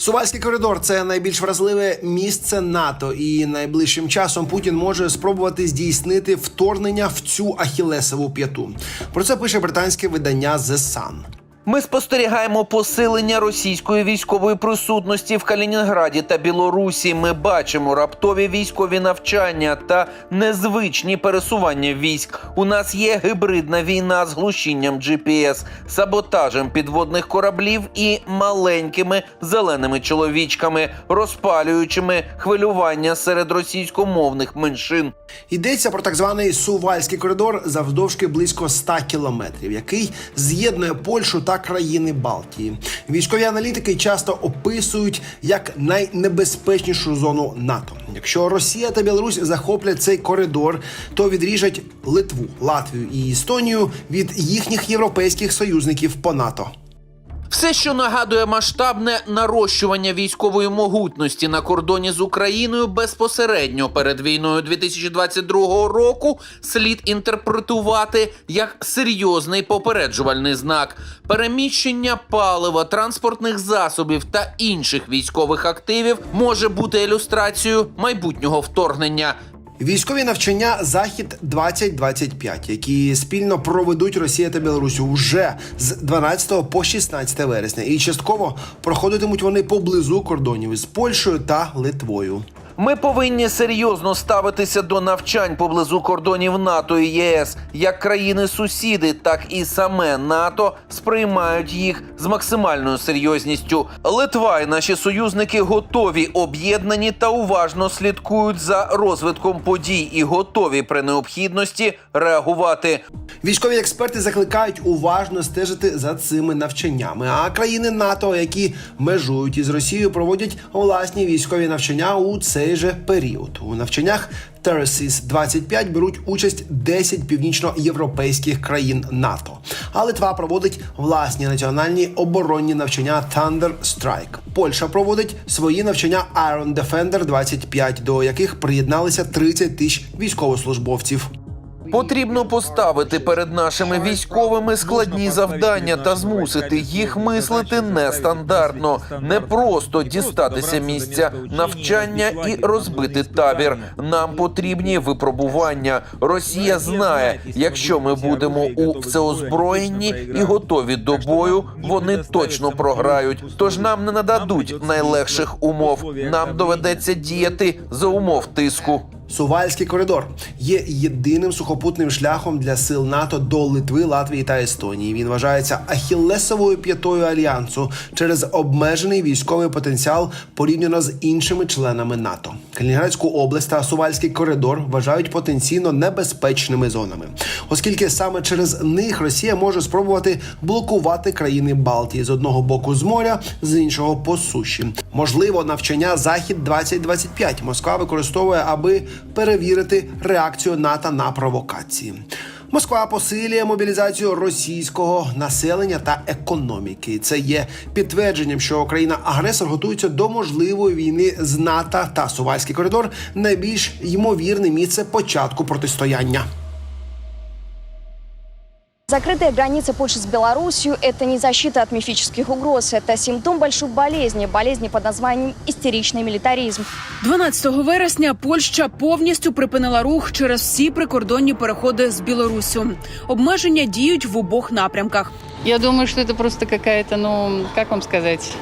Сувальський коридор це найбільш вразливе місце НАТО, і найближчим часом Путін може спробувати здійснити вторгнення в цю ахілесову п'яту. Про це пише британське видання The Sun. Ми спостерігаємо посилення російської військової присутності в Калінінграді та Білорусі. Ми бачимо раптові військові навчання та незвичні пересування військ. У нас є гибридна війна з глушінням GPS, саботажем підводних кораблів і маленькими зеленими чоловічками, розпалюючими хвилювання серед російськомовних меншин. Йдеться про так званий Сувальський коридор завдовжки близько 100 кілометрів, який з'єднує Польщу та країни Балтії. Військові аналітики часто описують як найнебезпечнішу зону НАТО. Якщо Росія та Білорусь захоплять цей коридор, то відріжать Литву, Латвію і Естонію від їхніх європейських союзників по НАТО. Все, що нагадує масштабне нарощування військової могутності на кордоні з Україною безпосередньо перед війною 2022 року, слід інтерпретувати як серйозний попереджувальний знак. Переміщення палива, транспортних засобів та інших військових активів може бути ілюстрацією майбутнього вторгнення. Військові навчання Захід 2025 які спільно проведуть Росія та Білорусь уже з 12 по 16 вересня, і частково проходитимуть вони поблизу кордонів із Польщею та Литвою. Ми повинні серйозно ставитися до навчань поблизу кордонів НАТО і ЄС. Як країни-сусіди, так і саме НАТО сприймають їх з максимальною серйозністю. Литва і наші союзники готові об'єднані та уважно слідкують за розвитком подій і готові при необхідності реагувати. Військові експерти закликають уважно стежити за цими навчаннями. А країни НАТО, які межують із Росією, проводять власні військові навчання у цей же період. У навчаннях Terraces 25 беруть участь 10 північноєвропейських країн НАТО. А Литва проводить власні національні оборонні навчання Thunder Strike. Польща проводить свої навчання Iron Defender 25, до яких приєдналися 30 тисяч військовослужбовців. Потрібно поставити перед нашими військовими складні завдання та змусити їх мислити нестандартно, не просто дістатися місця навчання і розбити табір. Нам потрібні випробування. Росія знає, якщо ми будемо у всеозброєнні і готові до бою, вони точно програють. Тож нам не нададуть найлегших умов. Нам доведеться діяти за умов тиску. Сувальський коридор є єдиним сухопутним шляхом для сил НАТО до Литви, Латвії та Естонії. Він вважається ахіллесовою п'ятою альянсу через обмежений військовий потенціал порівняно з іншими членами НАТО. Калінінградську область та Сувальський коридор вважають потенційно небезпечними зонами, оскільки саме через них Росія може спробувати блокувати країни Балтії з одного боку з моря, з іншого по суші. Можливо, навчання Захід 2025 Москва використовує, аби перевірити реакцію НАТО на провокації. Москва посилює мобілізацію російського населення та економіки. Це є підтвердженням, що країна-агресор готується до можливої війни з НАТО та Сувальський коридор найбільш ймовірне місце початку протистояння. Закрытая граница Польши с Белоруссией – это не защита от мифических угроз, это симптом большой болезни, болезни под названием истеричный милитаризм. 12 вересня Польща повністю припинила рух через всі прикордонні переходи з Білоруссю. Обмеження діють в обох напрямках. Я думаю, что это просто какая-то, ну, как вам сказать,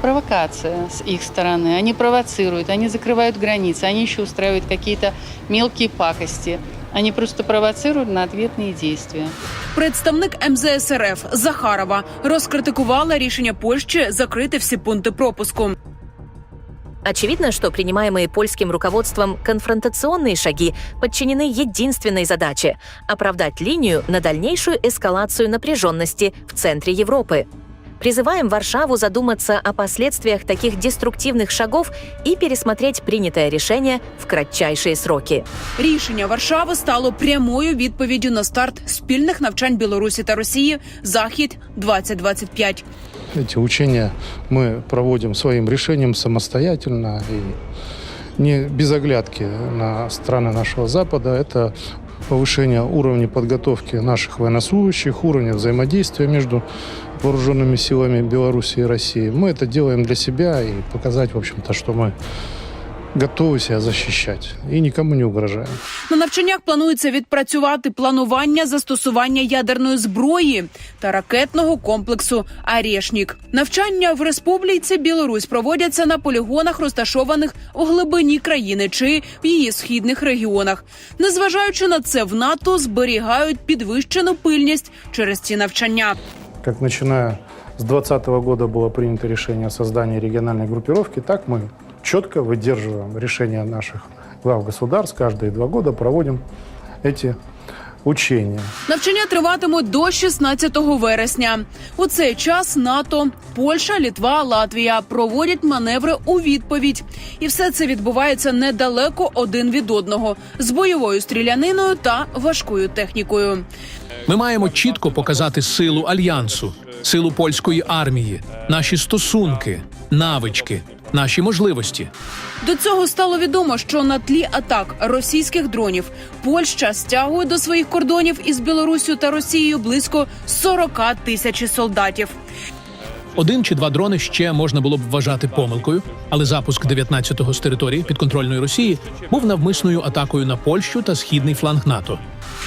провокация с их стороны. Они провоцируют, они закрывают границы, они еще устраивают какие-то мелкие пакости. Они просто провоцируют на ответные действия. Представник МЗС РФ Захарова розкритикувала рішення Польщі закрити всі пункти пропуску. Очевидно, что принимаемые польским руководством конфронтационные шаги подчинены единственной задаче – оправдать линию на дальнейшую эскалацию напряженности в центре Европы. Призываем Варшаву задуматься о последствиях таких деструктивных шагов и пересмотреть принятое решение в кратчайшие сроки. Рішення Варшави стало прямою відповіддю на старт спільних навчань Білорусі та Росії Захід 2025 Эти учения мы проводим своим решением самостоятельно и не без оглядки на страны нашего Запада. Это повышение уровня подготовки наших военнослужащих, уровня взаимодействия между вооруженными силами Беларуси и России. Мы это делаем для себя и показать, в общем-то, что мы готовы себя защищать и никому не угрожаем. На навчаннях планується відпрацювати планування застосування ядерної зброї та ракетного комплексу «Арєшнік». Навчання в Республіці Білорусь проводяться на полігонах, розташованих в глибині країни чи в її східних регіонах. Незважаючи на це, в НАТО зберігають підвищену пильність через ці навчання. Как начиная с 2020 года было принято решение о создании региональной группировки, так мы четко выдерживаем решения наших глав государств. Каждые два года проводим эти учения. Навчання триватимуть до 16 вересня. У цей час НАТО, Польща, Літва, Латвія проводять маневри у відповідь, і все це відбувається недалеко один від одного з бойовою стріляниною та важкою технікою. Ми маємо чітко показати силу альянсу, силу польської армії, наші стосунки, навички, наші можливості. До цього стало відомо, що на тлі атак російських дронів Польща стягує до своїх кордонів із Білоруссю та Росією близько 40 тисяч солдатів. Один чи два дрони ще можна було б вважати помилкою, але запуск 19-го з території підконтрольної Росії був навмисною атакою на Польщу та східний фланг НАТО.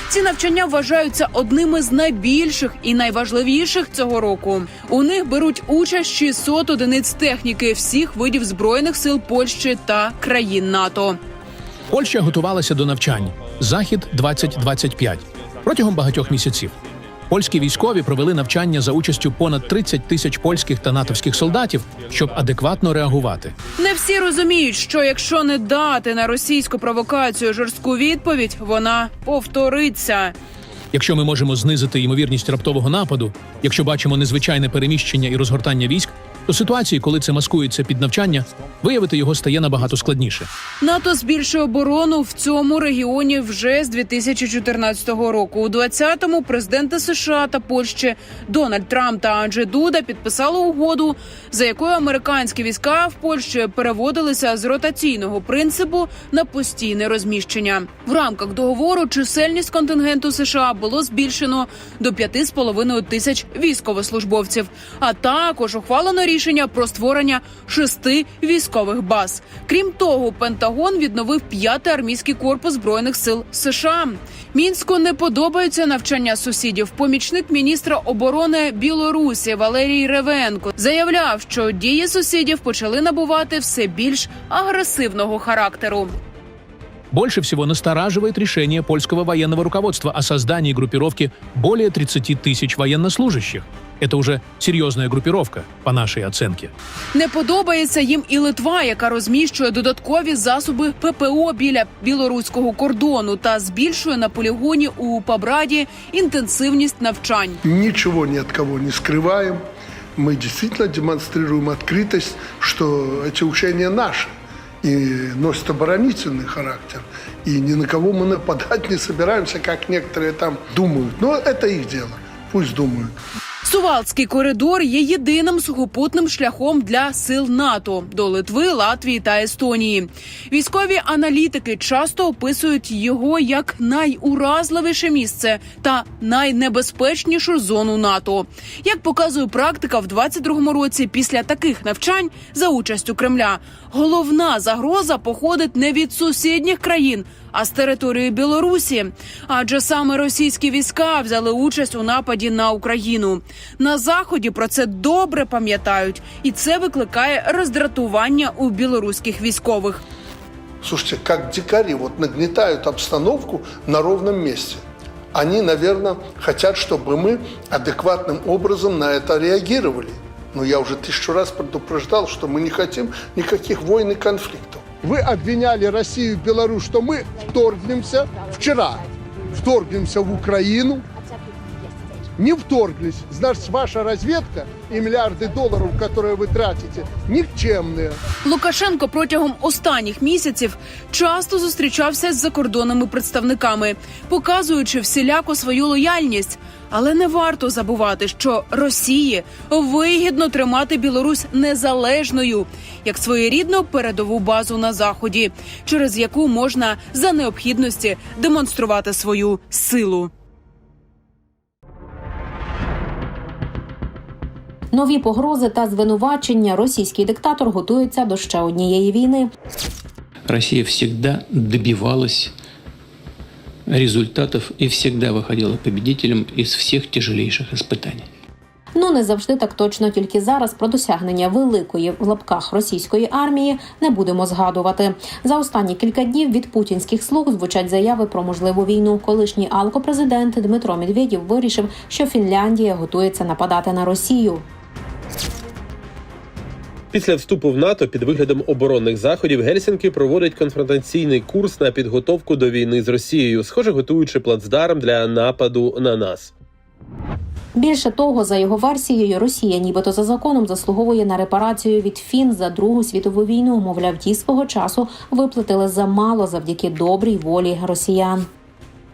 Ці навчання вважаються одними з найбільших і найважливіших цього року. У них беруть участь 600 одиниць техніки всіх видів збройних сил Польщі та країн НАТО. Польща готувалася до навчань Захід 2025 протягом багатьох місяців. Польські військові провели навчання за участю понад 30 тисяч польських та натовських солдатів, щоб адекватно реагувати. Не всі розуміють, що якщо не дати на російську провокацію жорстку відповідь, вона повториться. Якщо ми можемо знизити ймовірність раптового нападу, якщо бачимо незвичайне переміщення і розгортання військ, то ситуації, коли це маскується під навчання, виявити його стає набагато складніше. НАТО збільшує оборону в цьому регіоні вже з 2014 року. У 20-му президенти США та Польщі Дональд Трамп та Анджей Дуда підписали угоду, за якою американські війська в Польщі переводилися з ротаційного принципу на постійне розміщення. В рамках договору чисельність контингенту США було збільшено до 5,5 тисяч військовослужбовців, а також ухвалено рішення про створення шести військових баз. Крім того, Пентагон відновив п'ятий армійський корпус збройних сил США. Мінську не подобаються навчання сусідів. Помічник міністра оборони Білорусі Валерій Ревенко заявляв, що дії сусідів почали набувати все більш агресивного характеру. Больше всего настораживает решение польского военного руководства о создании группировки более 30 тысяч военнослужащих. Это уже серьезная группировка, по нашей оценке. Не подобається їм і Литва, яка розміщує додаткові засоби ППО біля білоруського кордону та збільшує на полігоні у Пабраді інтенсивність навчань. Ничего ни от кого не скрываем. Мы действительно демонстрируем открытость, что эти учения наши и носят оборонительный характер. И ни на кого мы нападать не собираемся, как некоторые там думают. Но это их дело. Пусть думают. Сувалський коридор є єдиним сухопутним шляхом для сил НАТО до Литви, Латвії та Естонії. Військові аналітики часто описують його як найуразливіше місце та найнебезпечнішу зону НАТО. Як показує практика, в 22-му році після таких навчань за участю Кремля головна загроза походить не від сусідніх країн, а з території Білорусі. Адже саме російські війська взяли участь у нападі на Україну. На заході про це добре пам'ятають, і це викликає роздратування у білоруських військових. Слушайте, как дикари вот нагнетают обстановку на ровном месте. Они, наверное, хотят, чтобы мы адекватным образом на это реагировали. Но я уже тысячу раз предупреждал, что мы не хотим никаких войн и конфликтов. Вы обвиняли Россию и Беларусь, что мы вторгнемся вчера, вторгнемся в Украину, не вторглись. Значит, ваша разведка и миллиарды долларов, которые вы тратите, никчемные. Лукашенко протягом останніх місяців часто зустрічався з закордонними представниками, показуючи всіляко свою лояльність. Але не варто забувати, що Росії вигідно тримати Білорусь незалежною як своєрідну передову базу на заході, через яку можна за необхідності демонструвати свою силу. Нові погрози та звинувачення російський диктатор готується до ще однієї війни. Россия всегда добивалась результатов и всегда выходила победителем из всех тяжелейших испытаний. Ну не завжди так точно, тільки зараз про досягнення великої в лапках російської армії не будемо згадувати. За останні кілька днів від путінських слуг звучать заяви про можливу війну. Колишній алкопрезидент Дмитро Медведєв вирішив, що Фінляндія готується нападати на Росію. Після вступу в НАТО під виглядом оборонних заходів Гельсінки проводить конфронтаційний курс на підготовку до війни з Росією, схоже, готуючи плацдарм для нападу на нас. Більше того, за його версією, Росія, нібито за законом, заслуговує на репарацію від фін за Другу світову війну. Мовляв, ті свого часу виплатили замало завдяки добрій волі росіян.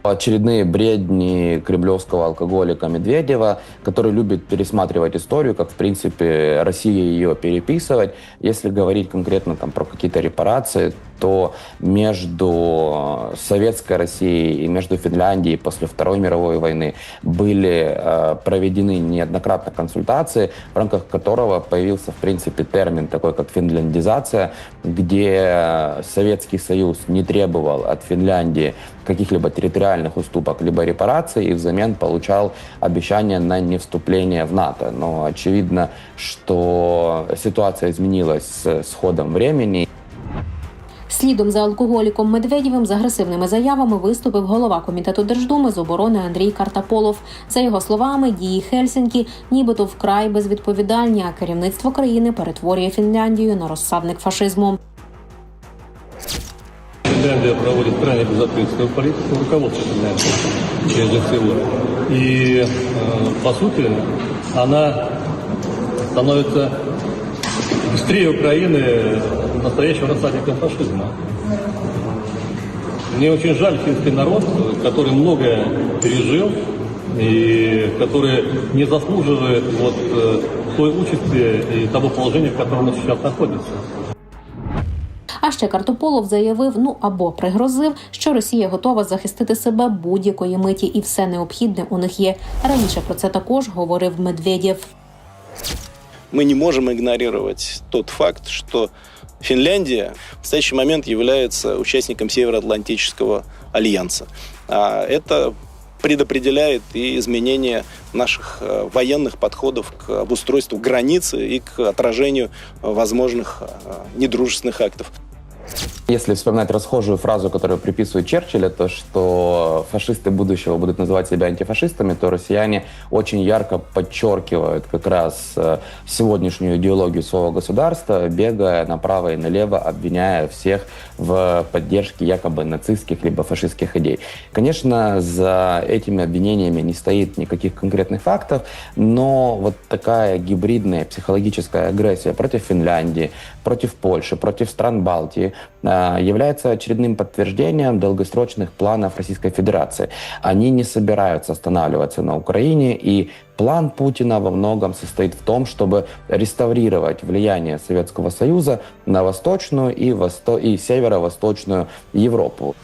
Очередные бредни кремлевского алкоголика Медведева, который любит пересматривать историю, как, в принципе, Россия ее переписывать. Если говорить конкретно там, про какие-то репарации, то между Советской Россией и между Финляндией после Второй мировой войны были э, проведены неоднократно консультации, в рамках которого появился, в принципе, термин такой, как финляндизация, где Советский Союз не требовал от Финляндии каких-либо территориальных уступок, либо репараций, и взамен получал обещание на невступление в НАТО. Но очевидно, что ситуация изменилась с, ходом времени. Слідом за алкоголіком Медведєвим з агресивними заявами виступив голова комітету Держдуми з оборони Андрій Картаполов. За його словами, дії Хельсінкі нібито вкрай безвідповідальні, а керівництво країни перетворює Фінляндію на розсадник фашизму. Финляндия проводит крайне безответственную политику руководства Финляндии через ДЦУ. И, э, по сути, она становится быстрее Украины настоящим рассадником фашизма. Мне очень жаль финский народ, который многое пережил и который не заслуживает вот э, той участи и того положения, в котором он сейчас находится. А ще Картополов заявив, ну або пригрозив, що Росія готова захистити себе будь-якої миті, і все необхідне у них є. Раніше про це також говорив Медведєв. мы не можем игнорировать тот факт, что Финляндия в настоящий момент является участником Североатлантического альянса. А это предопределяет и изменение наших э, военных подходов к обустройству границы и к отражению э, возможных э, недружественных актов. you Если вспоминать расхожую фразу, которую приписывают Черчилля, то что фашисты будущего будут называть себя антифашистами, то россияне очень ярко подчеркивают как раз э, сегодняшнюю идеологию своего государства, бегая направо и налево, обвиняя всех в поддержке якобы нацистских либо фашистских идей. Конечно, за этими обвинениями не стоит никаких конкретных фактов, но вот такая гибридная психологическая агрессия против Финляндии, против Польши, против стран Балтии э, является очередным подтверждением долгосрочных планов Российской Федерации. Они не собираются останавливаться на Украине, и план Путина во многом состоит в том, чтобы реставрировать влияние Советского Союза на восточную и, восто... и северо-восточную Европу.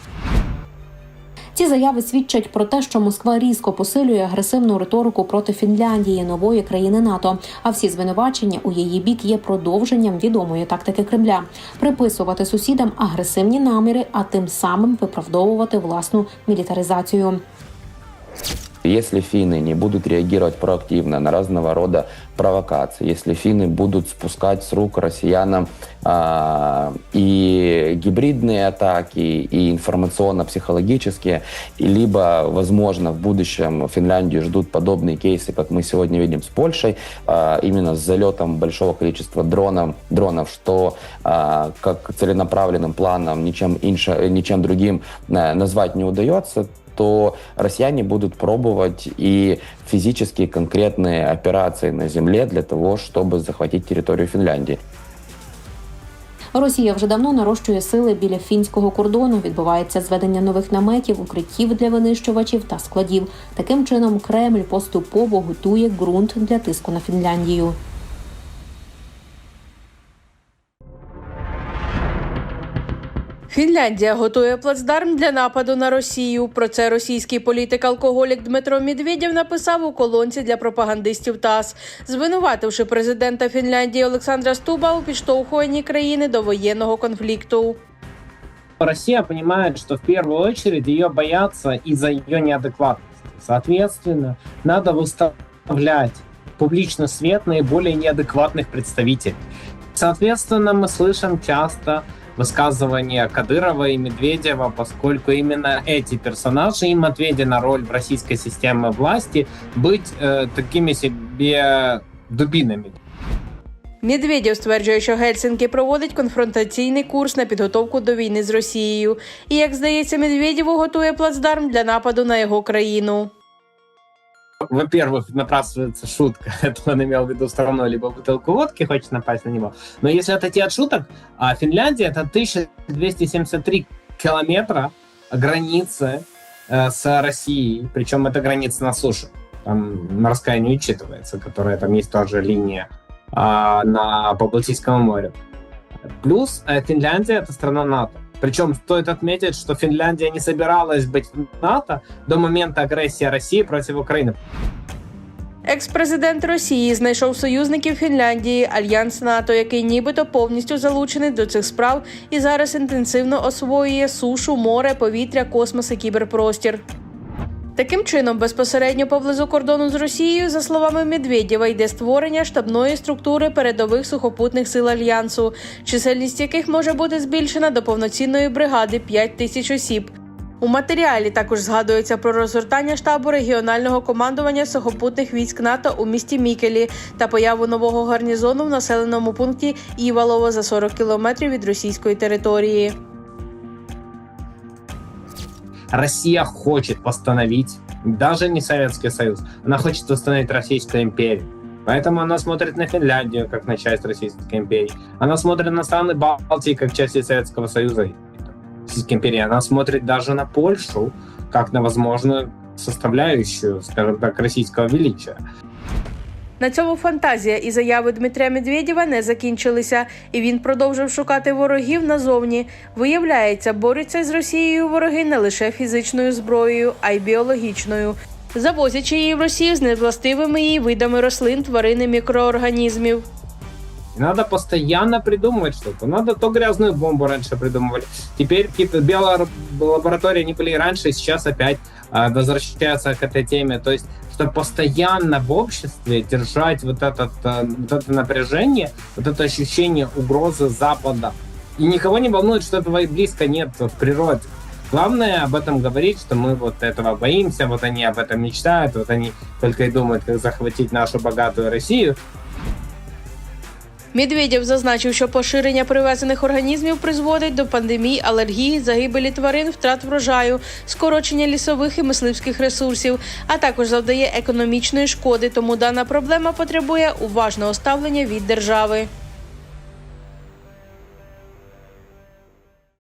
Ці заяви свідчать про те, що Москва різко посилює агресивну риторику проти Фінляндії, нової країни НАТО. А всі звинувачення у її бік є продовженням відомої тактики Кремля приписувати сусідам агресивні наміри, а тим самим виправдовувати власну мілітаризацію. Если финны не будут реагировать проактивно на разного рода провокации, если финны будут спускать с рук россиянам а, и гибридные атаки, и информационно-психологические, и либо, возможно, в будущем Финляндию ждут подобные кейсы, как мы сегодня видим с Польшей, а, именно с залетом большого количества дронов, дронов что а, как целенаправленным планом ничем, инше, ничем другим а, назвать не удается, то россияне будут пробовать и физические конкретные операции на земле для того, чтобы захватить территорию Финляндии. Росія вже давно нарощує сили біля фінського кордону. Відбувається зведення нових наметів, укриттів для винищувачів та складів. Таким чином, Кремль поступово готує ґрунт для тиску на Фінляндію. Фінляндія готує плацдарм для нападу на Росію. Про це російський політик-алкоголік Дмитро Медведєв написав у колонці для пропагандистів ТАСС, звинувативши президента Фінляндії Олександра Стуба у підштовхуванні країни до воєнного конфлікту. Россия понимает, что в первую очередь ее боятся из-за ее неадекватности. Соответственно, надо выставлять в публичный свет наиболее неадекватных представителей. Соответственно, мы слышим часто высказывания Кадырова и Медведева, поскольку именно эти персонажи им отведена роль в российской системе власти быть э, такими себе дубинами. Медведєв стверджує, що Гельсінки проводить конфронтаційний курс на підготовку до війни з Росією. І, як здається, Медведєву готує плацдарм для нападу на його країну. Во-первых, напрасывается шутка. Это он имел в виду страну, либо бутылку водки хочет напасть на него. Но если отойти от шуток, а Финляндия это 1273 километра границы э, с Россией. Причем это граница на суше. Там морская не учитывается, которая там есть тоже линия а, на, по Балтийскому морю. Плюс э, Финляндия это страна НАТО. Причем стоит отметить, что Финляндия не собиралась быть в НАТО до момента агрессии России против Украины. Екс-президент Росії знайшов союзників Фінляндії, альянс НАТО, який нібито повністю залучений до цих справ і зараз інтенсивно освоює сушу, море, повітря, космос і кіберпростір. Таким чином, безпосередньо поблизу кордону з Росією, за словами Медведєва, йде створення штабної структури передових сухопутних сил альянсу, чисельність яких може бути збільшена до повноцінної бригади 5 тисяч осіб. У матеріалі також згадується про розгортання штабу регіонального командування сухопутних військ НАТО у місті Мікелі та появу нового гарнізону в населеному пункті Івалово за 40 кілометрів від російської території. Россия хочет восстановить даже не Советский Союз, она хочет восстановить Российскую империю. Поэтому она смотрит на Финляндию как на часть Российской империи. Она смотрит на страны Балтии как части Советского Союза Российской империи. Она смотрит даже на Польшу как на возможную составляющую, скажем так, российского величия. На цьому фантазія і заяви Дмитря Медведєва не закінчилися, і він продовжив шукати ворогів назовні. Виявляється, борються з Росією вороги не лише фізичною зброєю, а й біологічною, завозячи її в Росію з невластивими її видами рослин, тварин і мікроорганізмів. И надо постоянно придумывать что-то. Надо то грязную бомбу раньше придумывали. Теперь какие-то биолаборатории не были и раньше, и сейчас опять А, возвращаются к этой теме. То есть, чтобы постоянно в обществе держать вот, этот, а, вот это напряжение, вот это ощущение угрозы Запада. И никого не волнует, что этого и близко нет в природе. Главное об этом говорить, что мы вот этого боимся, вот они об этом мечтают, вот они только и думают, как захватить нашу богатую Россию. Медведєв зазначив, що поширення привезених організмів призводить до пандемій, алергії, загибелі тварин, втрат врожаю, скорочення лісових і мисливських ресурсів, а також завдає економічної шкоди. Тому дана проблема потребує уважного ставлення від держави.